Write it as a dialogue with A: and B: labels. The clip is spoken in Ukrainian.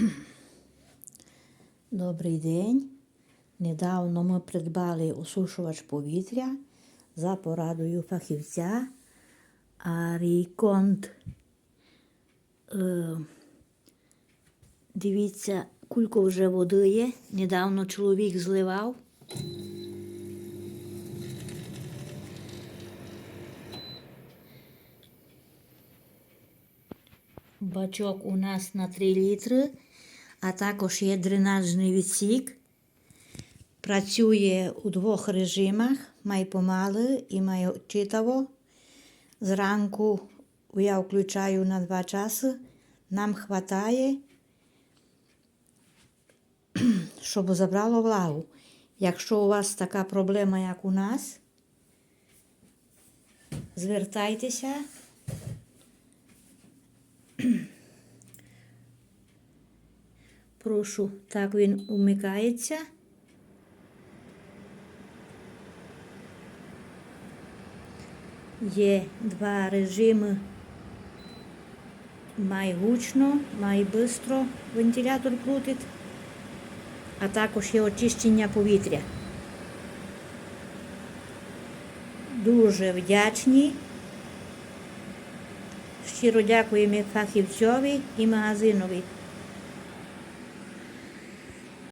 A: Добрий день. Недавно ми придбали осушувач повітря за порадою фахівця Аріконт. Е, дивіться, кулько вже води є. Недавно чоловік зливав. Бачок у нас на 3 літри, а також є дренажний відсік. Працює у двох режимах, май помали і май читаво. Зранку я включаю на два часи. Нам хватає, щоб забрало влагу. Якщо у вас така проблема, як у нас, звертайтеся. Прошу, так він умикається. Є два режими. Май гучно, май бистро вентилятор крутить, а також є очищення повітря. Дуже вдячні. Щиро дякуємо фахівцьові і магазинові.